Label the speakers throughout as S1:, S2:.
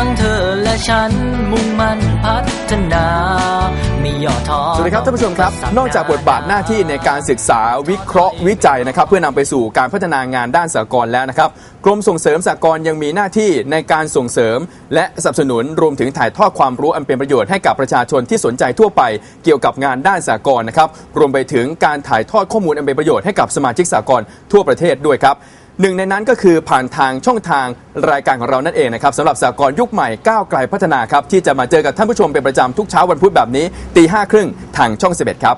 S1: ทั้งเธอและฉันมุ่งมั่นพัฒนาไม่ย่อท้อ
S2: สวัสดีครับท่านผู้ชมครับ นอกจากบทบาทหน้าที่ในการศึกษาวิเคราะห์วิจัยนะครับ เพื่อนำไปสู่การพัฒนางานด้านสหกรณ์แล้วนะครับ กรมส่งเสริมสหกรณ์ยังมีหน้าที่ในการส่งเสริม และสนับสนุนรวมถึงถ่ายทอดความรู้อันเป็นประโยชน์ให้กับประชาชนที่สนใจทั่วไป เกี่ยวกับงานด้านสหกรณ์นะครับรวมไปถึงการถ่ายทอดข้อมูลอันเป็นประโยชน์ให้กับสมาชิกสหกรณ์ทั่วประเทศด้วยครับ หนึ่งในนั้นก็คือผ่านทางช่องทางรายการของเรานั่นเองนะครับสำหรับสากลยุคใหม่ก้าวไกลพัฒนาครับที่จะมาเจอกับท่านผู้ชมเป็นประจำทุกเช้าวันพุธแบบนี้ตีห้าครึ่งทางช่อง 11 ครับ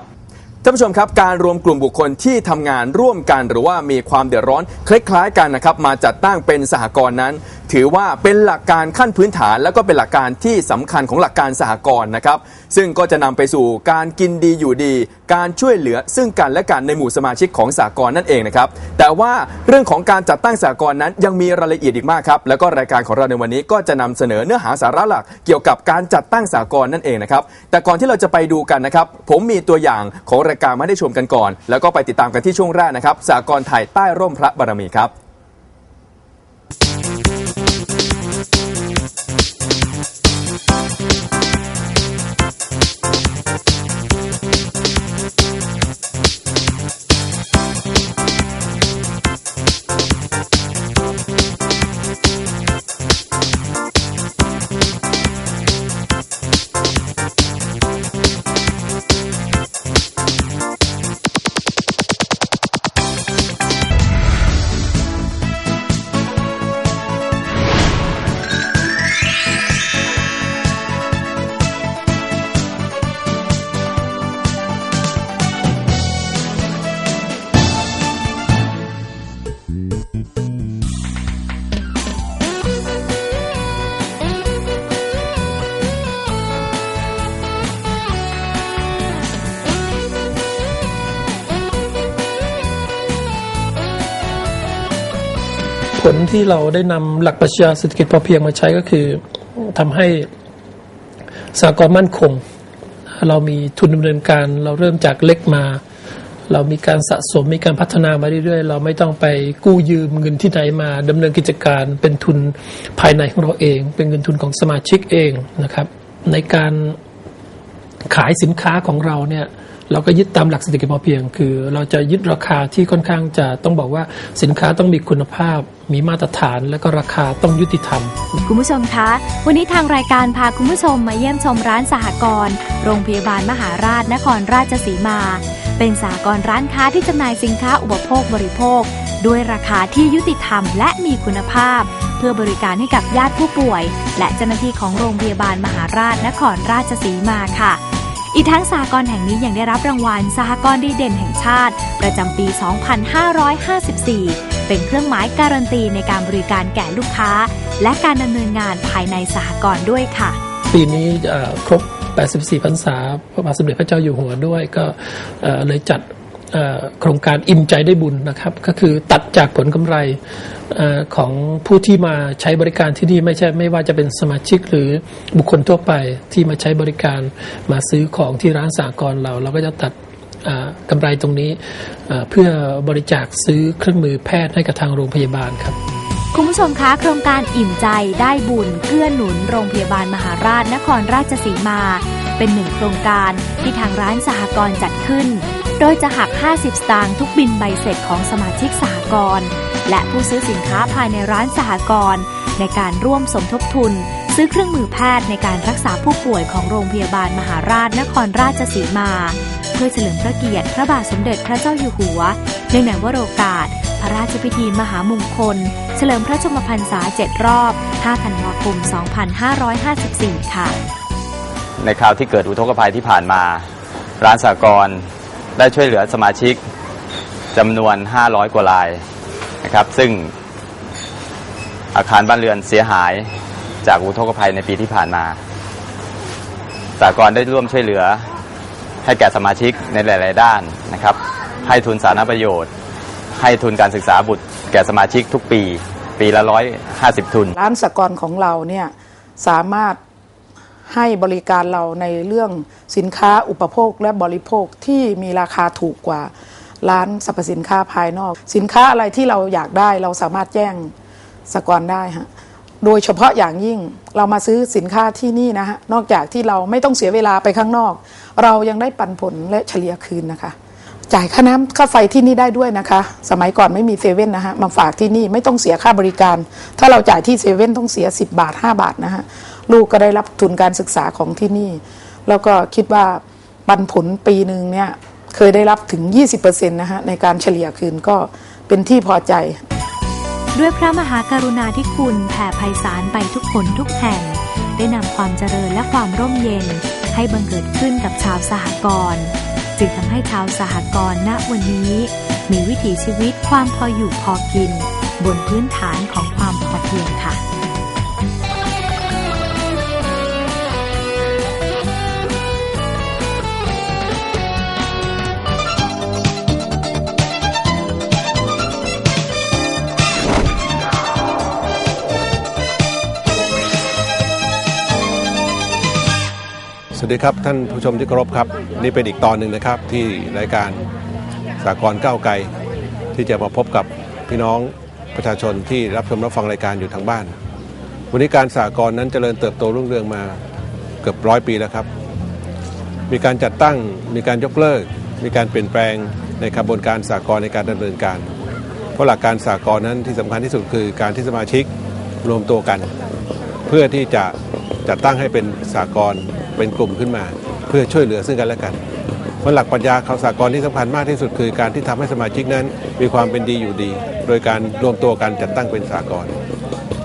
S2: ท่านผู้ชมครับการรวมกลุ่มบุคคลที่ทำงานร่วมกัน หรือว่ามีความเดือดร้อนคล้ายๆกันนะครับมาจัดตั้งเป็นสหกรณ์นั้น ถือว่าเป็นหลักการขั้นพื้นฐาน และก็เป็นหลักการที่สำคัญของหลักการสหกรณ์นะครับ ซึ่งก็จะนำไปสู่การกินดีอยู่ดี การช่วยเหลือซึ่งกันและกันในหมู่สมาชิกของสหกรณ์นั่นเองนะครับ แต่ว่าเรื่องของการจัดตั้งสหกรณ์นั้นยังมีรายละเอียดอีกมากครับ แล้วก็รายการของเราในวันนี้ก็จะนำเสนอเนื้อหาสาระหลักเกี่ยวกับการจัดตั้งสหกรณ์นั่นเองนะครับ แต่ก่อนที่เราจะไปดูกันนะครับ ผมมีตัวอย่างของรายการมาให้ได้ชมกันก่อน แล้วก็ไปติดตามกันที่ช่วงแรกนะครับสหกรณ์ไทยใต้ร่มพระบารมีครับ
S3: ผลที่เราได้นำหลักปรัชญาเศรษฐกิจพอเพียงมาใช้ก็คือทำให้สากลมั่นคง เรามีทุนดำเนินการ เราเริ่มจากเล็กมา เรามีการสะสมมีการพัฒนามาเรื่อยๆ เราไม่ต้องไปกู้ยืมเงินที่ไหนมาดำเนินกิจการเป็นทุนภายในของเราเอง เป็นเงินทุนของสมาชิกเองนะครับ ในการขายสินค้าของเราเนี่ย เราก็ยึดตามหลักเศรษฐกิจพอเพียง คือ เราจะยึดราคาที่ค่อนข้างจะต้องบอกว่าสินค้าต้องมีคุณภาพ มีมาตรฐาน และก็ราคาต้องยุติธรรม
S4: คุณผู้ชมคะ วันนี้ทางรายการพาคุณผู้ชมมาเยี่ยมชมร้านสหกรณ์โรงพยาบาลมหาราชนครราชสีมา เป็นสหกรณ์ร้านค้าที่จำหน่ายสินค้าอุปโภคบริโภค ด้วยราคาที่ยุติธรรม และมีคุณภาพ เพื่อบริการให้กับญาติผู้ป่วย และเจ้าหน้าที่ของโรงพยาบาลมหาราชนครราชสีมาค่ะ อีกทั้งสหกรณ์แห่งนี้ยังได้รับรางวัลสหกรณ์ดีเด่นแห่งชาติ ประจำปี 2554 เป็นเครื่องหมายการันตีในการบริการแก่ลูกค้า และการดำเนินงานภายในสหกรณ์ด้วยค่ะ
S3: ปีนี้เอ่อครบ 84 พรรษาพระบาทสมเด็จพระเจ้าอยู่หัวด้วยก็เลยจัด โครงการอิ่มใจได้บุญนะครับ ก็คือตัดจากผลกำไรอของผู้ที่มาใช้บริการที่นี่ไม่ใช่ไม่ว่าจะเป็นสมาชิกหรือบุคคลทั่วไปที่มาใช้บริการมาซื้อของที่ร้านสากลเรา เราก็จะตัดกำไรตรงนี้เพื่อบริจาคซื้อเครื่องมือแพทย์ให้กับทางโรงพยาบาลครับ
S4: คุณผู้ชมคะโครงการอิ่มใจได้บุญเกื้อหนุนโรงพยาบาลมหาราชนครราชสีมา เป็นหนึ่งโครงการที่ทางร้านสหกรณ์จัดขึ้น โดยจะหัก 50 สตางค์ทุกบินใบเสร็จของสมาชิกสหกรณ์และผู้ซื้อสินค้าภายในร้านสหกรณ์ในการร่วมสมทบทุน ซื้อเครื่องมือแพทย์ในการรักษาผู้ป่วยของโรงพยาบาลมหาราชนครราชสีมา เพื่อเฉลิมพระเกียรติพระบาทสมเด็จพระเจ้าอยู่หัวเนื่องในวโรกาส พระราชพิธีมหามงคล เฉลิมพระชนมพรรษา 7 รอบ 5 ธันวาคม 2554 ค่ะ
S5: ในคราวที่เกิดอุทกภัยที่ผ่านมา ร้านสากรณ์ ได้ช่วยเหลือสมาชิกจำนวน 500 กว่ารายนะครับ ซึ่งอาคารบ้านเรือนเสียหายจากอุทกภัยในปีที่ผ่านมาสากลได้ร่วมช่วยเหลือให้แก่สมาชิกในหลาย ๆ ด้านนะครับ ให้ทุนสาธารณประโยชน์ ให้ทุนการศึกษาบุตร แก่สมาชิกทุกปี ปีละร้อยห้าสิบทุน
S6: ร้านสากรของเราเนี่ยสามารถ ให้บริการเราในเรื่องสินค้าอุปโภคและบริโภคที่มีราคาถูกกว่าร้านสรรพสินค้าภายนอก สินค้าอะไรที่เราอยากได้เราสามารถแจ้งสกรได้ฮะโดยเฉพาะอย่างยิ่งเรามาซื้อสินค้าที่นี่นะฮะนอกจากที่เราไม่ต้องเสียเวลาไปข้างนอก เรายังได้ปันผลและเฉลี่ยคืนนะคะ จ่ายค่าน้ำค่าไฟที่นี่ได้ด้วยนะคะ สมัยก่อนไม่มีเซเว่นนะฮะมาฝากที่นี่ไม่ต้องเสียค่าบริการ ถ้าเราจ่ายที่เซเว่นต้องเสีย 10 บาท 5 บาทนะฮะ ลูกก็ได้รับทุนการศึกษาของที่นี่ แล้วก็คิดว่าปันผลปีหนึ่งเนี่ยเคยได้รับถึง 20%นะฮะในการเฉลี่ยคืนก็เป็นที่พอใจ
S4: ด้วยพระมหากรุณาธิคุณแผ่ไพศาลไปทุกคนทุกแห่ง ได้นำความเจริญและความร่มเย็น ให้บังเกิดขึ้นกับชาวสหกรณ์จึงทำให้ชาวสหกรณ์ณวันนี้ มีวิถีชีวิตความพออยู่พอกิน บนพื้นฐานของความพอเพียงค่ะ
S7: สวัสดีครับ ท่านผู้ชมที่เคารพครับ นี่เป็นอีกตอนหนึ่งนะครับที่รายการสากลก้าวไกล ที่จะมาพบกับพี่น้องประชาชนที่รับชมรับฟังรายการอยู่ทางบ้าน วันนี้การสากลนั้นเจริญเติบโตรุ่งเรืองมาเกือบร้อยปีแล้วครับ มีการจัดตั้งมีการยกเลิก มีการเปลี่ยนแปลงในกระบวนการสากลในการดำเนินการ เพราะหลักการสากลนั้นที่สำคัญที่สุดคือการที่สมาชิกรวมตัวกัน เพื่อที่จะจัดตั้งให้เป็นสากล เป็นกลุ่มขึ้นมา เพื่อช่วยเหลือซึ่งกันและกันเพราะหลักปรัชญาของสากลที่สำคัญมากที่สุดคือการที่ทำให้สมาชิกนั้นมีความเป็นดีอยู่ดี โดยการรวมตัวกันจัดตั้งเป็นสากล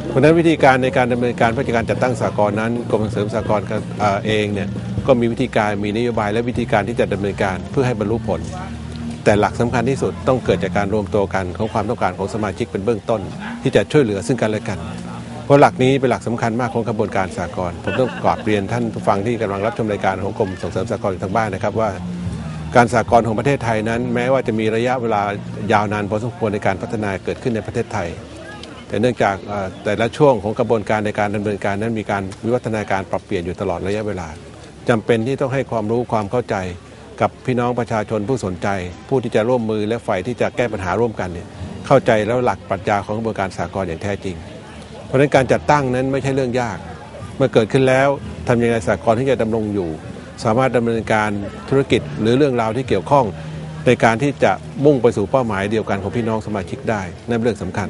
S7: เพราะฉะนั้นวิธีการในการดำเนินการเพื่อการจัดตั้งสากลนั้นกรมส่งเสริมสากลเอ่อเองเนี่ยก็มีวิธีการมีนโยบายและวิธีการที่จะดำเนินการเพื่อให้บรรลุผล แต่หลักสำคัญที่สุดต้องเกิดจากการรวมตัวกันของความต้องการของสมาชิกเป็นเบื้องต้น ที่จะช่วยเหลือซึ่งกันและกัน เพราะหลักนี้เป็นหลักสำคัญมากของกระบวนการสากลผมต้องกราบเรียนท่านผู้ฟังที่กำลังรับชมรายการของกรมส่งเสริมสากลทางบ้านนะครับว่า การสากลของประเทศไทยนั้น แม้ว่าจะมีระยะเวลายาวนานพอสมควรในการพัฒนาเกิดขึ้นในประเทศไทย แต่เนื่องจากเอ่แต่ละช่วงของกระบวนการในการดำเนินการนั้นมีการวิวัฒนาการปรับเปลี่ยนอยู่ตลอดระยะเวลาจำเป็นที่ต้องให้ความรู้ความเข้าใจกับพี่น้องประชาชนผู้สนใจ ผู้ที่จะร่วมมือและฝ่ายที่จะแก้ปัญหาร่วมกันเนี่ยเข้าใจแล้วหลักปรัชญาของกระบวนการสากลอย่างแท้จริง เพราะฉะนั้นการจัดตั้งนั้นไม่ใช่เรื่องยาก เมื่อเกิดขึ้นแล้วทำยังไงสากลที่จะดำรงอยู่ สามารถดำเนินการธุรกิจหรือเรื่องราวที่เกี่ยวข้อง ในการที่จะมุ่งไปสู่เป้าหมายเดียวกันของพี่น้องสมาชิกได้นั่นเป็นเรื่องสำคัญ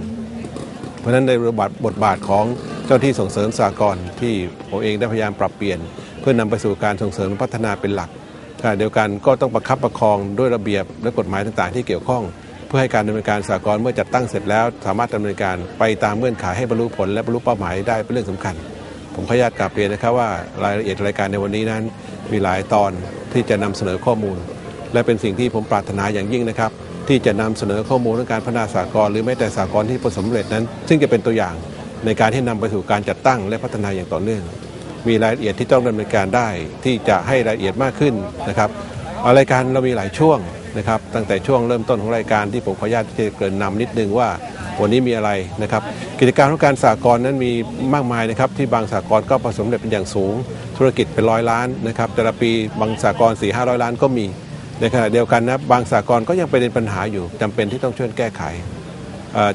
S7: เพราะฉะนั้นในบทบทบาทของเจ้าที่ส่งเสริมสากลที่ผมเองได้พยายามปรับเปลี่ยน เพื่อนำไปสู่การส่งเสริมพัฒนาเป็นหลักขณะเดียวกันก็ต้องประคับประคองด้วยระเบียบและกฎหมายต่างๆ ที่เกี่ยวข้อง เพื่อให้การดำเนินการสากลเมื่อจัดตั้งเสร็จแล้ว สามารถดำเนินการไปตามเงื่อนไขให้บรรลุผลและบรรลุเป้าหมายได้เป็นเรื่องสำคัญ ผมขออนุญาตกลับเรียนนะครับว่ารายละเอียดรายการในวันนี้นั้น มีหลายตอนที่จะนำเสนอข้อมูล และเป็นสิ่งที่ผมปรารถนาอย่างยิ่งนะครับ ที่จะนำเสนอข้อมูลเรื่องการพัฒนาสากลหรือแม้แต่สากลที่ประสบสำเร็จนั้น ซึ่งจะเป็นตัวอย่างในการที่นำไปสู่การจัดตั้งและพัฒนาอย่างต่อเนื่อง มีรายละเอียดที่ต้องดำเนินการได้ที่จะให้รายละเอียดมากขึ้นนะครับรายการเรามีหลายช่วง นะครับตั้งแต่ช่วงเริ่มต้นของรายการที่ผมขออนุญาตที่จะเกริ่นนำนิดนึงว่าวันนี้มีอะไรนะครับกิจการของการสากลนั้นมีมากมายนะครับที่บางสากลก็ประสบความเร็จเป็นอย่างสูง ธุรกิจเป็นร้อยล้านนะครับแต่ละปีบางสากลสี่ห้าร้อยล้านก็มีในขณะเดียวกันนะบางสากลก็ยังเป็นปัญหาอยู่จำเป็นที่ต้องช่วยแก้ไข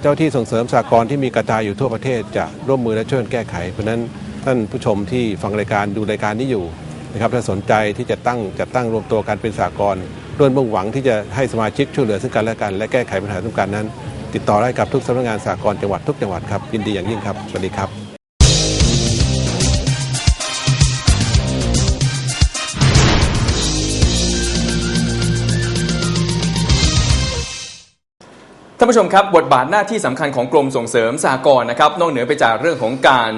S7: เจ้าที่ส่งเสริมสากลที่มีกระจายอยู่ทั่วประเทศจะร่วมมือและช่วยแก้ไข เพราะฉะนั้นท่านผู้ชมที่ฟังรายการดูรายการนี้อยู่นะครับถ้าสนใจที่จะตั้งจัดตั้งรวมตัวกันเป็นสากล ด้วยมุ่งหวังที่จะให้สมาชิกช่วยเหลือซึ่งกันและกัน และแก้ไขปัญหาต้องการนั้น ติดต่อได้กับทุกสำนักงานสากลจังหวัดทุกจังหวัดครับยินดีอย่างยิ่งครับสวัสดีครับ
S2: ท่านผู้ชมครับบทบาทหน้าที่สำคัญของกรมส่งเสริมสหกรณ์นะครับนอกเหนือไปจากเรื่องของการ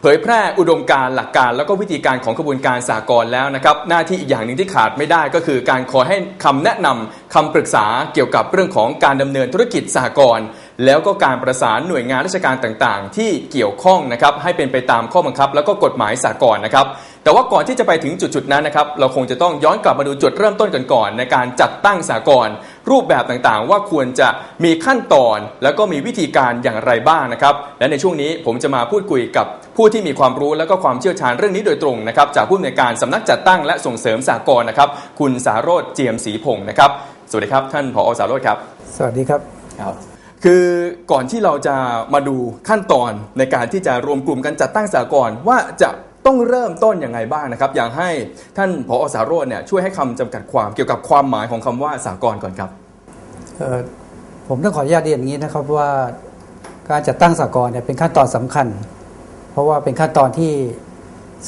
S2: เผยแพร่อุดมการหลักการแล้วก็วิธีการของกระบวนการสากลแล้วนะครับหน้าที่อีกอย่างหนึ่งที่ขาดไม่ได้ก็คือการคอยให้คำแนะนำคำปรึกษาเกี่ยวกับเรื่องของการดำเนินธุรกิจสากล แล้วก็การประสานหน่วยงานราชการต่างๆ ที่เกี่ยวข้องนะครับให้เป็นไปตามข้อบังคับ แล้วก็กฎหมายสากลนะครับแต่ว่าก่อนที่จะไปถึงจุดๆนั้นนะครับเราคงจะต้องย้อนกลับมาดูจุดเริ่มต้นกันก่อน ในการจัดตั้งสากลรูปแบบต่างๆ ว่าควรจะมีขั้นตอน แล้วก็มีวิธีการอย่างไรบ้างนะครับ และในช่วงนี้ผมจะมาพูดคุยกับผู้ที่มีความรู้และก็ความเชี่ยวชาญเรื่องนี้โดยตรงนะครับจากผู้อำนวยการสำนักจัดตั้งและส่งเสริมสากลนะครับ คุณสารโรจน์เจียมศรีพงศ์นะครับ สวัสดีครับท่านผอสารโรจน์ครับ
S8: สวัสดีครับ
S2: ครับ คือก่อนที่เราจะมาดูขั้นตอนในการที่จะรวมกลุ่มกันจัดตั้งสากลว่าจะต้องเริ่มต้นยังไงบ้างนะครับ อยากให้ท่านผอสารโรจน์เนี่ยช่วยให้คำจำกัดความเกี่ยวกับความหมายของคำว่าสากลก่อนครับ
S8: เอ่อผมต้องขออนุญาตเรียนอย่างนี้นะครับว่าการจัดตั้งสากลเนี่ยเป็นขั้นตอนสำคัญ เพราะว่าเป็นขั้นตอนที่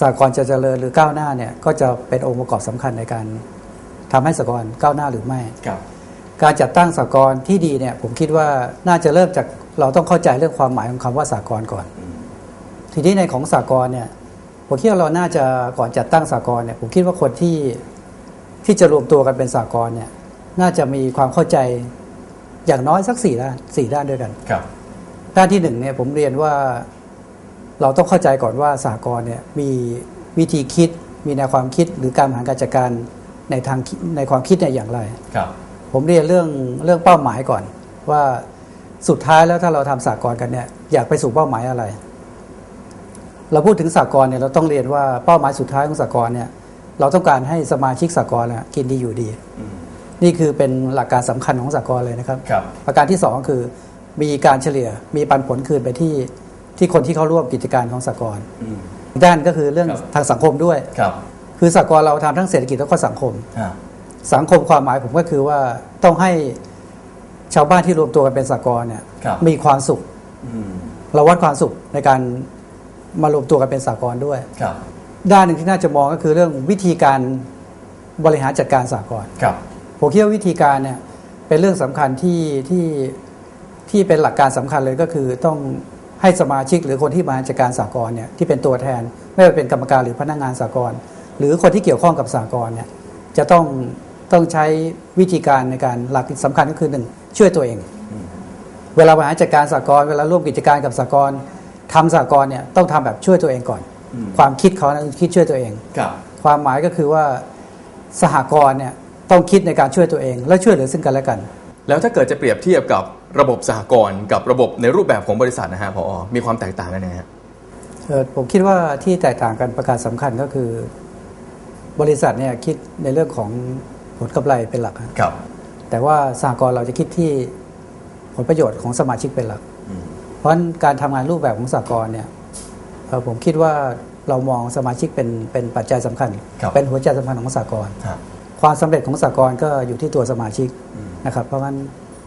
S8: สากลจะเจริญหรือก้าวหน้าเนี่ยก็จะเป็นองค์ประกอบสำคัญในการทำให้สากลก้าวหน้าหรือไม่
S2: ครับ
S8: การจัดตั้งสากลที่ดีเนี่ยผมคิดว่าน่าจะเริ่มจากเราต้องเข้าใจเรื่องความหมายของคำว่าสากลก่อน ทีนี้ในของสากลเนี่ยผมคิดว่าเราน่าจะก่อนจัดตั้งสากลเนี่ยผมคิดว่าคนที่ที่จะรวมตัวกันเป็นสากลเนี่ยน่าจะมีความเข้าใจอย่างน้อยสักสี่ด้านสี่ด้านด้วยกัน
S2: ครับ
S8: ด้านที่หนึ่งเนี่ยผมเรียนว่าเราต้องเข้าใจก่อนว่าสากลเนี่ยมีวิธีคิดมีแนวความคิดหรือการบริหารการจัดการในทางคิดในความคิดเนี่ยอย่างไร
S2: ครับ
S8: ผมเรียนเรื่องเรื่องเป้าหมายก่อน ว่าสุดท้ายแล้วถ้าเราทำสากลกันเนี่ยอยากไปสู่เป้าหมายอะไร เราพูดถึงสากลเนี่ยเราต้องเรียนว่าเป้าหมายสุดท้ายของสากลเนี่ยเราต้องการให้สมาชิกสากลน่ะกินดีอยู่ดี นี่คือเป็นหลักการสำคัญของสากลเลยนะครับ
S2: ครับ
S8: ประการที่สองคือมีการเฉลี่ยมีปันผลคืนไปที่ที่คนที่เข้าร่วมกิจการของสากล
S2: อืม
S8: อีกด้านก็คือเรื่อง
S2: ครับ
S8: ทางสังคมด้วย
S2: ครับ
S8: คือสากลเราทำทั้งเศรษฐกิจแล้วก็สังคม
S2: อ่า
S8: สังคมความหมายผมก็คือว่าต้องให้ชาวบ้านที่รวมตัวกันเป็นสากลเนี่ย
S2: ครับ
S8: มีความสุข
S2: อืม
S8: เราวัดความสุขในการมารวมตัวกันเป็นสากลด้วย
S2: ครับ
S8: ด้านหนึ่งที่น่าจะมองก็คือเรื่องวิธีการบริหารจัดการสากล
S2: ครับ
S8: ผมคิดว่าวิธีการเนี่ยเป็นเรื่องสำคัญที่ที่ที่เป็นหลักการสำคัญเลยก็คือต้องให้สมาชิกหรือคนที่บริหารจัดการสากลเนี่ยที่เป็นตัวแทน ไม่ว่าเป็นกรรมการหรือพนักงานสากลหรือคนที่เกี่ยวข้องกับสากลเนี่ยจะต้อง ต้องใช้วิธีการในการหลักสำคัญก็คือหนึ่งช่วยตัวเอง เวลาบริหารจัดการสากลเวลาร่วมกิจการกับสากลทำสากลเนี่ยต้องทำแบบช่วยตัวเองก่อน
S2: อืม
S8: ความคิดเขานะคิดช่วยตัวเอง
S2: ครับ
S8: ความหมายก็คือว่าสหกรณ์เนี่ยต้องคิดในการช่วยตัวเอง และช่วยเหลือซึ่งกันและกัน
S2: แล้วถ้าเกิดจะเปรียบเทียบกับระบบสหกรณ์กับระบบในรูปแบบของบริษัทนะฮะผอมีความแตกต่างกันยังไงฮะ
S8: เอ่อผมคิดว่าที่แตกต่างกันประการสำคัญก็คือบริษัทเนี่ยคิดในเรื่องของ ผลกำไรเป็นหลักฮะ
S2: ครับ
S8: แต่ว่าสหกรณ์เราจะคิดที่ผลประโยชน์ของสมาชิกเป็นหลัก
S2: อืม
S8: เพราะฉะนั้นการทำงานรูปแบบของสหกรณ์เนี่ยเอ่อผมคิดว่าเรามองสมาชิกเป็นเป็นปัจจัยสำคัญ
S2: ครับ
S8: เป็นหัวใจสำคัญของสหกรณ์
S2: ฮะ
S8: ความสำเร็จของสหกรณ์ก็อยู่ที่ตัวสมาชิก
S2: อืม
S8: นะครับ เพราะงั้น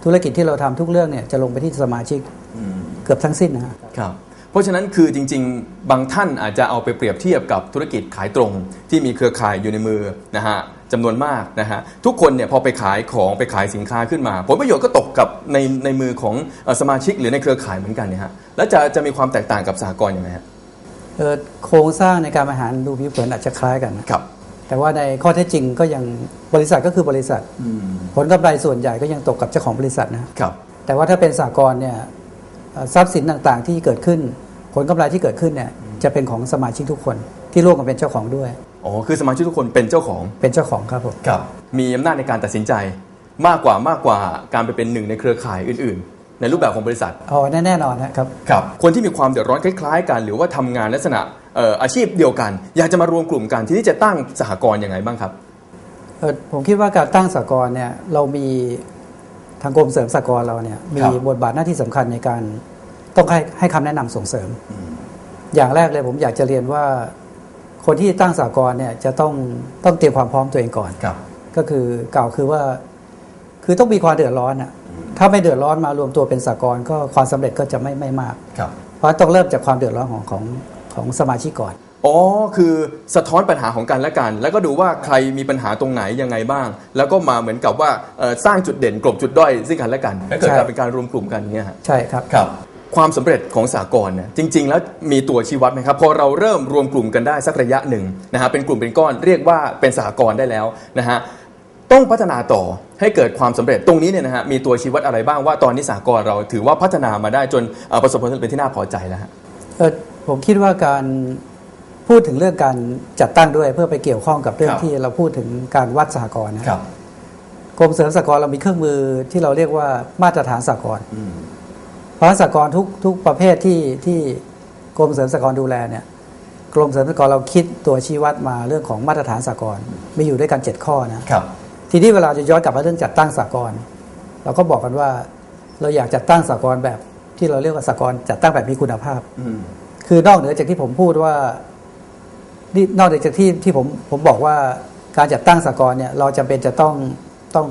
S8: ธุรกิจที่เราทำทุกเรื่องเนี่ยจะลงไปที่สมาชิก
S2: อืม
S8: เกือบทั้งสิ้นนะฮะ
S2: ครับ เพราะฉะนั้นคือจริง ๆ บางท่านอาจจะเอาไปเปรียบเทียบกับธุรกิจขายตรงที่มีเครือข่ายอยู่ในมือนะฮะ จำนวนมากนะฮะทุกคนเนี่ยพอไปขายของไปขายสินค้าขึ้นมา ผลประโยชน์ก็ตกกับในในมือของเอ่อสมาชิกหรือในเครือข่ายเหมือนกันเนี่ยฮะแล้วจะจะมีความแตกต่างกับสหกรณ์ยังไงฮะ
S8: เอ่อโครงสร้างในการบริหารดูผิวเผินอาจจะคล้ายกันนะครับแต่ว่าในข้อเท็จจริงก็ยังบริษัทก็คือบริษัท
S2: อืม
S8: ผลกำไรส่วนใหญ่ก็ยังตกกับเจ้าของบริษัทนะ
S2: ครับ
S8: แต่ว่าถ้าเป็นสากลเนี่ยเอ่อทรัพย์สินต่างๆที่เกิดขึ้น ผลกำไรที่เกิดขึ้นเนี่ยจะเป็นของสมาชิกทุกคนที่ร่วมกันเป็นเจ้าของด้วย
S2: อ๋อคือสมาชิกทุกคนเป็นเจ้าของ
S8: เป็นเจ้าของครับผม
S2: ครับมีอำนาจในการตัดสินใจมากกว่ามากกว่าการไปเป็นหนึ่งในเครือข่ายอื่น ๆ ในรูปแบบของบริษัท
S8: อ๋อแน่แน่นอนนะครับ
S2: ครับคนที่มีความเดือดร้อนคล้าย ๆ กัน หรือว่าทำงานลักษณะเอ่ออาชีพเดียวกัน อยากจะมารวมกลุ่มกันที่นี่จะตั้งสหกรณ์ยังไงบ้างครับ
S8: เอ่อผมคิดว่าการตั้งสากลเนี่ยเรามีทางกรมเสริมสากลเราเนี่ยมี
S2: ครับ
S8: บทบาทหน้าที่สำคัญในการต้องให้ให้คำแนะนำส่งเสริม อย่างแรกเลยผมอยากจะเรียนว่า คนที่ตั้งสากลเนี่ยจะต้องต้องเตรียมความพร้อมตัวเองก่อน
S2: ครับ
S8: ก็คือกล่าวคือว่า คือต้องมีความเดือดร้อนอะถ้าไม่เดือดร้อนมารวมตัวเป็นสากลก็ความสำเร็จก็จะไม่ไม่มาก
S2: ครับ
S8: เพราะต้องเริ่มจากความเดือดร้อนของของของสมาชิกก่อน
S2: อ๋อคือสะท้อนปัญหาของกันและกัน แล้วก็ดูว่าใครมีปัญหาตรงไหนยังไงบ้าง แล้วก็มาเหมือนกับว่าเอ่อสร้างจุดเด่นกลบจุดด้อยซึ่งกันและกันแล้วเกิด
S8: ใช่
S2: การเป็นการรวมกลุ่มกันอย่างเงี้ยฮะ
S8: ใช่ครับ
S2: ครับ ความสำเร็จของสากลเนี่ยจริง ๆ แล้วมีตัวชี้วัดไหมครับ พอเราเริ่มรวมกลุ่มกันได้สักระยะหนึ่งนะฮะเป็นกลุ่มเป็นก้อนเรียกว่าเป็นสากลได้แล้วนะฮะต้องพัฒนาต่อให้เกิดความสำเร็จตรงนี้เนี่ยนะฮะมีตัวชี้วัดอะไรบ้างว่าตอนนี้สากลเราถือว่าพัฒนามาได้จนเอ่อประสบผลสำเร็จที่น่าพอใจแล้วฮะ
S8: เอ่อผมคิดว่าการพูดถึงเรื่องการจัดตั้งด้วยเพื่อไปเกี่ยวข้องกับเรื่อง
S2: ครับ
S8: ที่เราพูดถึงการวัดสหกรณ์นะครับกรมเสริมสหกรณ์เรามีเครื่องมือที่เราเรียกว่ามาตรฐานสหกรณ์
S2: อืม
S8: เพราะสหกรณ์ทุกทุกประเภทที่ที่กรมเสริมสหกรณ์ดูแลเนี่ยกรมเสริมสหกรณ์เราคิดตัวชี้วัดมาเรื่องของมาตรฐานสหกรณ์มีอยู่ด้วยกัน 7 ข้อนะ
S2: ครับ
S8: ทีนี้เวลาจะย้อนกลับมาเรื่องจัดตั้งสากลเราก็บอกกันว่าเราอยากจัดตั้งสากลแบบที่เราเรียกว่าสากลจัดตั้งแบบมีคุณภาพ
S2: อืม
S8: คือนอกเหนือจากที่ผมพูดว่านี่นอกเหนือจากที่ที่ผมผมบอกว่าการจัดตั้งสากลเนี่ยเราจำเป็นจะต้องต้อง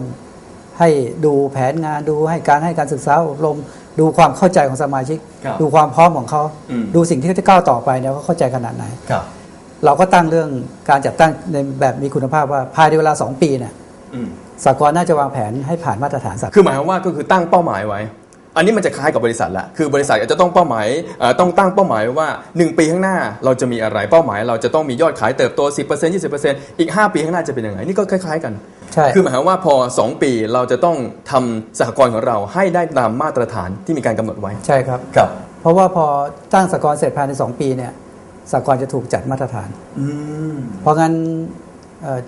S8: ให้ดูแผนงานดูให้การให้การศึกษาอบรม ดูความเข้าใจของสมาชิก
S2: ครับ
S8: ดูความพร้อมของเขา
S2: อืม
S8: ดูสิ่งที่เขาจะก้าวต่อไปเนี่ยเขาเข้าใจขนาดไหน
S2: ครับ
S8: เราก็ตั้งเรื่องการจัดตั้งในแบบมีคุณภาพว่าภายในเวลาสองปีเนี่ย
S2: อืม
S8: สากลน่าจะวางแผนให้ผ่านมาตรฐานสากล
S2: คือหมายความว่าก็คือตั้งเป้าหมายไว้ อันนี้มันจะคล้ายกับบริษัทละคือบริษัทอาจจะต้องเป้าหมายเอ่อต้องตั้งเป้าหมายไว้ว่า 1 ปีข้างหน้าเราจะมีอะไรเป้าหมาย เราจะต้องมียอดขายเติบโต 10% 20%อีก 5 ปีข้างหน้าจะเป็นยังไงนี่ก็คล้าย ๆ กัน
S8: ใช่
S2: คือหมายความว่าพอ 2 ปีเราจะต้องทำสหกรณ์ของเราให้ได้ตามมาตรฐานที่มีการกำหนดไว้
S8: ใช่ครับ
S2: ครับ
S8: เพราะว่าพอตั้งสากลเสร็จภายใน 2 ปีเนี่ยสากลจะถูกจัดมาตรฐาน
S2: อืม
S8: เพราะงั้นเอ่อ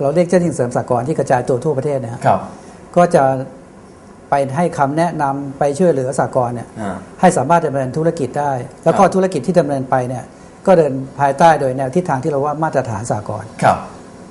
S8: เราเรียกเจ้าหน้าที่เสริมสากลที่กระจายตัวทั่วประเทศเนยฮะ
S2: ครับ
S8: ก็จะ ไปให้คำแนะนำไปช่วยเหลือสากลเนี่ย
S2: อ่า
S8: ให้สามารถดำเนินธุรกิจได้ แล้วก็
S2: ครับ
S8: ธุรกิจที่ดำเนินไปเนี่ยก็เดินภายใต้โดยแนวทิศทางที่เราว่ามาตรฐานสากล
S2: ครับ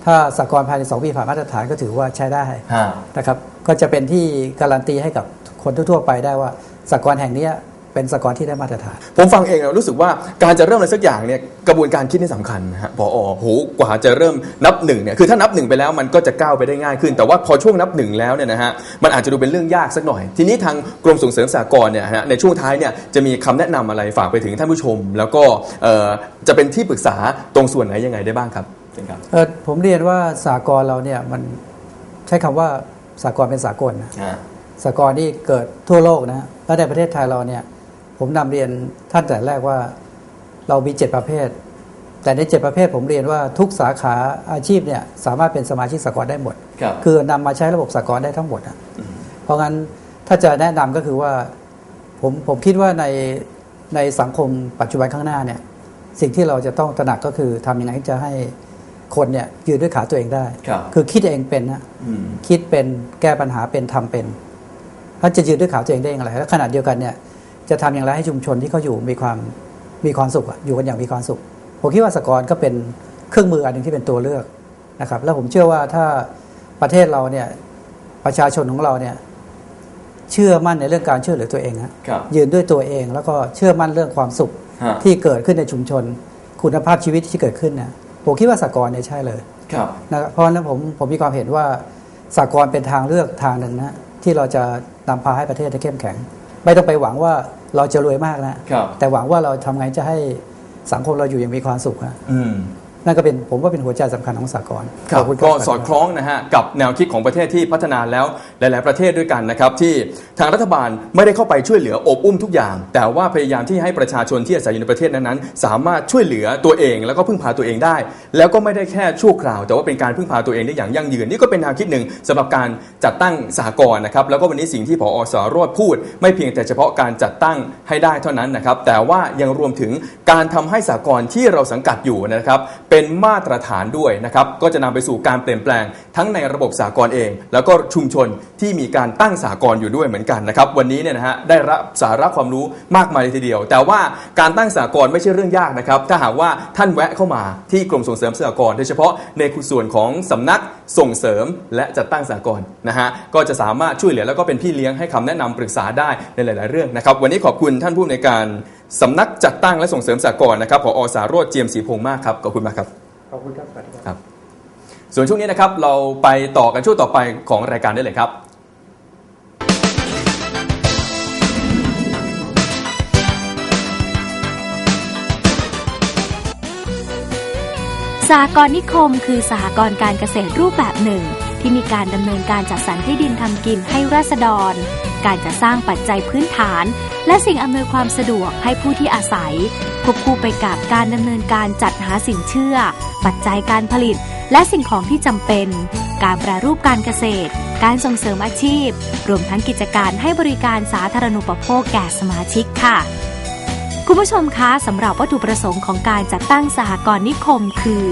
S8: ถ้าสากลภายในสองปีผ่านมาตรฐานก็ถือว่าใช้ได้
S2: ฮะ
S8: นะครับ ก็จะเป็นที่การันตีให้กับคนทั่วๆไปได้ว่าสากลแห่งเนี้ย เป็นสากลที่ได้มาตรฐาน
S2: ผมฟังเองแล้วรู้สึกว่าการจะเริ่มอะไรสักอย่างเนี่ยกระบวนการคิดนี่สำคัญนะฮะพอโหกว่าจะเริ่มนับหนึ่งเนี่ยคือถ้านับหนึ่งไปแล้วมันก็จะก้าวไปได้ง่ายขึ้น แต่ว่าพอช่วงนับหนึ่งแล้วเนี่ยนะฮะมันอาจจะดูเป็นเรื่องยากสักหน่อย ทีนี้ทางกรมส่งเสริมสหกรณ์เนี่ยฮะในช่วงท้ายเนี่ยจะมีคำแนะนำอะไรฝากไปถึงท่านผู้ชม แล้วก็เอ่อจะเป็นที่ปรึกษาตรงส่วนไหนยังไงได้บ้างครับเชิญครับ
S8: เออผมเรียนว่าสากลเราเนี่ยมันใช้คำว่าสากลเป็นสากลนะ
S2: อ่า
S8: สากลนี่เกิดทั่วโลกนะฮะและในประเทศไทยเราเนี่ย ผมนำเรียนท่านแต่แรกว่าเรามีเจ็ดประเภท แต่ในเจ็ดประเภทผมเรียนว่าทุกสาขาอาชีพเนี่ยสามารถเป็นสมาชิกสากลได้หมด
S2: ครับ
S8: คือนำมาใช้ระบบสากลได้ทั้งหมดอะเพราะงั้นถ้าจะแนะนำก็คือว่าผมผมคิดว่าในในสังคมปัจจุบันข้างหน้าเนี่ยสิ่งที่เราจะต้องตระหนักก็คือทำยังไงที่จะให้คนเนี่ยยืนด้วยขาตัวเองได้
S2: ครับ
S8: คือคิดเองเป็นนะ
S2: อืม
S8: คิดเป็นแก้ปัญหาเป็นทำเป็นถ้าจะยืนด้วยขาตัวเองได้อย่างไรและขณะเดียวกันเนี่ย จะทำอย่างไรให้ชุมชนที่เขาอยู่มีความมีความสุขอะอยู่กันอย่างมีความสุข ผมคิดว่าสกรก็เป็นเครื่องมืออันหนึ่งที่เป็นตัวเลือกนะครับ แล้วผมเชื่อว่าถ้าประเทศเราเนี่ยประชาชนของเราเนี่ยเชื่อมั่นในเรื่องการช่วยเหลือตัวเองฮะ
S2: ครับ
S8: ยืนด้วยตัวเองแล้วก็เชื่อมั่นเรื่องความสุข
S2: ฮะ
S8: ที่เกิดขึ้นในชุมชน คุณภาพชีวิตที่เกิดขึ้นเนี่ยผมคิดว่าสกรเนี่ยใช่เลย
S2: ครับ
S8: นะครับเพราะฉะนั้นผมผมมีความเห็นว่าสากลเป็นทางเลือกทางหนึ่งนะที่เราจะนำพาให้ประเทศได้เข้มแข็ง ไม่ต้องไปหวังว่าเราจะรวยมากนะครับแต่หวังว่าเราทำไงจะให้สังคมเราอยู่อย่างมีความสุขฮะ
S2: อืม
S8: นั่นก็เป็นผมว่าเป็นหัวใจสำคัญของสากล
S2: ครับ
S8: ขอบคุณ
S2: ก็
S8: รับ
S2: สอดคล้องนะฮะกับแนวคิดของประเทศที่พัฒนาแล้วหลาย ๆ ประเทศด้วยกันนะครับที่ทางรัฐบาลไม่ได้เข้าไปช่วยเหลือโอบอุ้มทุกอย่าง แต่ว่าพยายามที่ให้ประชาชนที่อาศัยอยู่ในประเทศนั้นๆสามารถช่วยเหลือตัวเอง แล้วก็พึ่งพาตัวเองได้ แล้วก็ไม่ได้แค่ชั่วคราว แต่ว่าเป็นการพึ่งพาตัวเองได้อย่างยั่งยืนนี่ก็เป็นแนวคิดหนึ่งสำหรับการจัดตั้งสหกรณ์นะครับแล้วก็วันนี้สิ่งที่ผอสารวดพูด ไม่เพียงแต่เฉพาะการจัดตั้งให้ได้เท่านั้นนะครับแต่ว่ายังรวมถึงการทำให้สหกรณ์ที่เราสังกัดอยู่นะครับเป็นมาตรฐานด้วยนะครับ ก็จะนำไปสู่การเปลี่ยนแปลงทั้งในระบบสหกรณ์เอง แล้วก็ชุมชนที่มีการตั้งสหกรณ์อยู่ด้วยเหมือนกันนะครับ วันนี้เนี่ยนะฮะได้รับสาระความรู้มากมายเลยทีเดียว แต่ว่าการตั้งสหกรณ์ไม่ใช่เรื่องยากนะครับ ถ้าหากว่าท่านแวะเข้ามาที่กรมส่งเสริมสหกรณ์โดยเฉพาะในส่วนของสำนักส่งเสริมและจัดตั้งสหกรณ์นะฮะก็จะสามารถช่วยเหลือแล้วก็เป็นพี่เลี้ยงให้คำแนะนำปรึกษาได้ในหลาย ๆ เรื่องนะครับ วันนี้ขอบคุณท่านผู้ในวยการสำนักจัดตั้งและส่งเสริมสหกรณ์นะครับผอสารโรจน์เจียมศรีพงษ์มากครับขอบคุณมากครับ
S8: ขอบคุณครับสวัสดีครับ
S2: ครับ ส่วนช่วงนี้นะครับเราไปต่อกันช่วงต่อไปของรายการได้เลยครับ
S4: สหกรณ์นิคม คือสหกรณ์การเกษตรรูปแบบหนึ่ง ที่มีการดำเนินการจัดสรรที่ดินทำกินให้ราษฎร การจะสร้างปัจจัยพื้นฐาน และสิ่งอำนวยความสะดวกให้ผู้ที่อาศัยควบคู่ไปกับการดำเนินการจัดหาสินเชื่อ ปัจจัยการผลิต และสิ่งของที่จำเป็น การแปรรูปการเกษตร การส่งเสริมอาชีพ รวมทั้งกิจการให้บริการสาธารณูปโภคแก่สมาชิกค่ะคุณผู้ชมคะสำหรับวัตถุประสงค์ของการจัดตั้งสหกรณ์นิคมคือ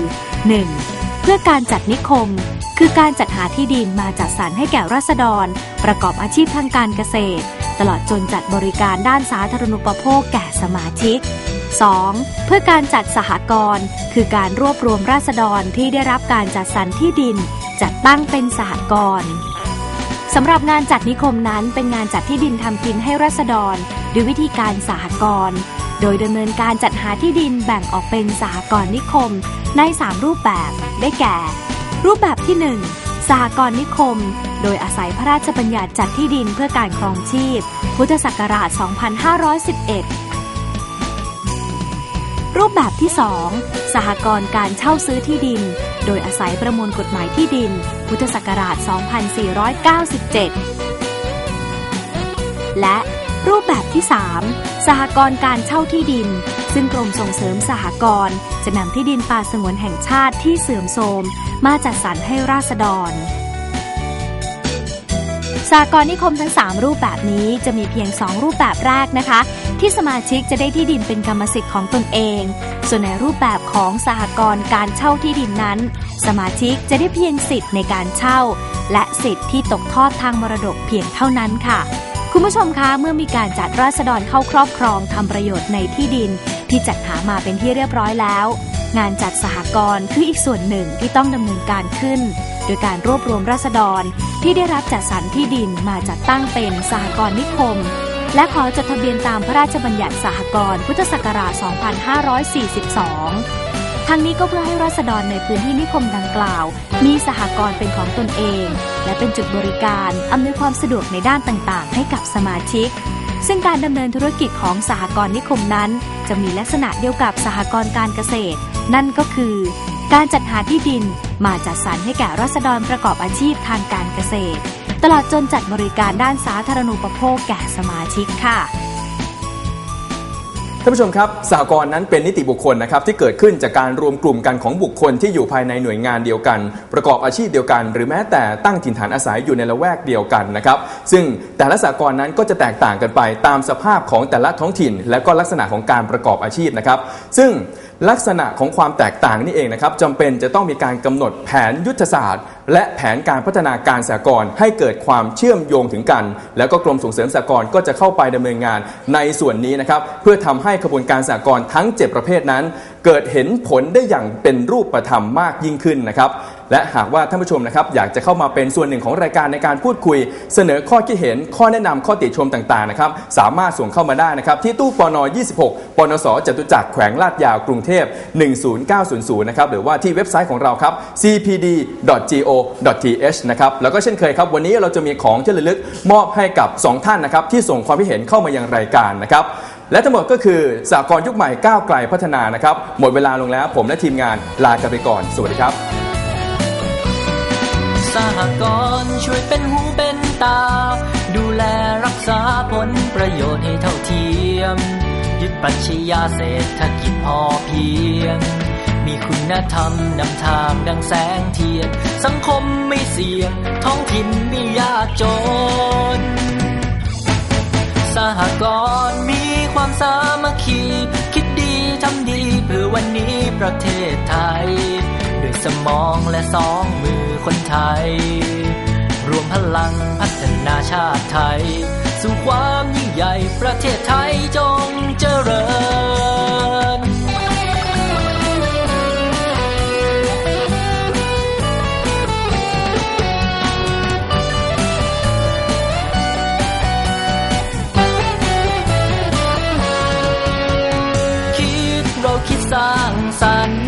S4: 1. เพื่อการจัดนิคม คือการจัดหาที่ดินมาจัดสรรให้แก่ราษฎร ประกอบอาชีพทางการเกษตร ตลอดจนจัดบริการด้านสาธารณูปโภคแก่สมาชิก 2. เพื่อการจัดสหกรณ์คือการรวบรวมราษฎรที่ได้รับการจัดสรรที่ดิน จัดตั้งเป็นสหกรณ์สำหรับงานจัดนิคมนั้นเป็นงานจัดที่ดินทำกินให้ราษฎรด้วยวิธีการสหกรณ์โดยดำเนินการจัดหาที่ดินแบ่งออกเป็นสหกรณ์นิคมใน 3 รูปแบบได้แก่ รูปแบบที่ 1 สหกรณ์นิคม โดยอาศัยพระราชบัญญัติจัดที่ดินเพื่อการครองชีพ พุทธศักราช 2511 รูปแบบที่ 2 สหกรณ์การเช่าซื้อที่ดิน โดยอาศัยประมวลกฎหมายที่ดิน พุทธศักราช 2497 และรูปแบบที่ 3 สหกรณ์การเช่าที่ดิน ซึ่งกรมส่งเสริมสหกรณ์จะนำที่ดินป่าสงวนแห่งชาติที่เสื่อมโทรมมาจัดสรรให้ราษฎรสากรณ์นิคมทั้ง 3 รูปแบบนี้จะมีเพียง 2 รูปแบบแรกนะคะ ที่สมาชิกจะได้ที่ดินเป็นกรรมสิทธิ์ของตนเอง ส่วนในรูปแบบของสหกรณ์การเช่าที่ดินนั้น สมาชิกจะได้เพียงสิทธิ์ในการเช่า และสิทธิ์ที่ตกทอดทางมรดกเพียงเท่านั้นค่ะ คุณผู้ชมคะเมื่อมีการจัดราษฎรเข้าครอบครองทำประโยชน์ในที่ดิน ที่จัดหามาเป็นที่เรียบร้อยแล้ว งานจัดสหกรณ์คืออีกส่วนหนึ่งที่ต้องดำเนินการขึ้น โดยการรวบรวมราษฎรที่ได้รับจัดสรรที่ดินมาจัดตั้งเป็นสหกรณ์นิคม และขอจดทะเบียนตามพระราชบัญญัติสหกรณ์พุทธศักราช 2542 ทั้งนี้ก็เพื่อให้ราษฎรในพื้นที่นิคมดังกล่าว มีสหกรณ์เป็นของตนเอง และเป็นจุดบริการอำนวยความสะดวกในด้านต่างๆ ให้กับสมาชิก ซึ่งการดำเนินธุรกิจของสหกรณ์นิคมนั้น จะมีลักษณะเดียวกับสหกรณ์การเกษตร นั่นก็คือ การจัดหาที่ดินมาจัดสรรให้แก่รัษฎรประกอบอาชีพทางการเกษตร ตลอดจนจัดบริการด้านสาธารณูปโภคแก่สมาชิกค่ะ
S2: ท่านผู้ชมครับสหกรณ์นั้นเป็นนิติบุคคลนะครับที่เกิดขึ้นจากการรวมกลุ่มกันของบุคคลที่อยู่ภายในหน่วยงานเดียวกัน ประกอบอาชีพเดียวกัน หรือแม้แต่ตั้งถิ่นฐานอาศัยอยู่ในละแวกเดียวกันนะครับซึ่งแต่ละสหกรณ์นั้นก็จะแตกต่างกันไปตามสภาพของแต่ละท้องถิ่น และก็ลักษณะของการประกอบอาชีพนะครับซึ่งลักษณะของความแตกต่างนี่เองนะครับจำเป็นจะต้องมีการกำหนดแผนยุทธศาสตร์และแผนการพัฒนาการสากลให้เกิดความเชื่อมโยงถึงกัน แล้วก็กรมส่งเสริมสากลก็จะเข้าไปดำเนินงานในส่วนนี้นะครับเพื่อทำให้ขบวนการสากลทั้ง 7 ประเภทนั้น เกิดเห็นผลได้อย่างเป็นรูปธรรมมากยิ่งขึ้นนะครับ และหากว่าท่านผู้ชมนะครับอยากจะเข้ามาเป็นส่วนหนึ่งของรายการในการพูดคุย เสนอข้อคิดเห็น ข้อแนะนำข้อติชมต่างๆนะครับสามารถส่งเข้ามาได้นะครับที่ตู้ปน26ปนสจตุจักรแขวงลาดยาวกรุงเทพ10900นะครับหรือว่าที่เว็บไซต์ของเราครับ cpd.go.th นะครับแล้วก็เช่นเคยครับวันนี้เราจะมีของที่ระลึกมอบให้กับ 2 ท่านนะครับที่ส่งความคิดเห็นเข้ามายังรายการนะครับและทั้งหมดก็คือสากลยุคใหม่ก้าวไกลพัฒนานะครับหมดเวลาลงแล้วผมและทีมงานลากันไปก่อน สวัสดีครับ
S1: สหกรณ์ช่วยเป็นหูเป็นตา ดูแลรักษาผลประโยชน์ให้เท่าเทียม ยึดปรัชญาเศรษฐกิจพอเพียง มีคุณธรรมนำทางดังแสงเทียน สังคมไม่เสี่ยง ท้องถิ่นไม่ยากจน สหกรณ์มีความสามัคคี คิดดีทำดีเพื่อวันนี้ประเทศไทย ด้วยสมองและสองมือ คนไทย รวมพลังพัฒนาชาติไทย สู่ความยิ่งใหญ่ประเทศไทยจงเจริญ คิดเราคิดสร้างสรรค์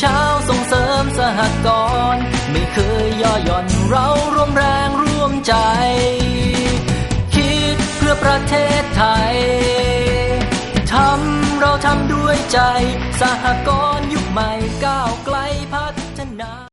S1: ช้าส่ เราร่วมแรงร่วมใจ คิดเพื่อประเทศไทยทำเราทำด้วยใจ สหกรณ์ยุคใหม่ก้าวไกล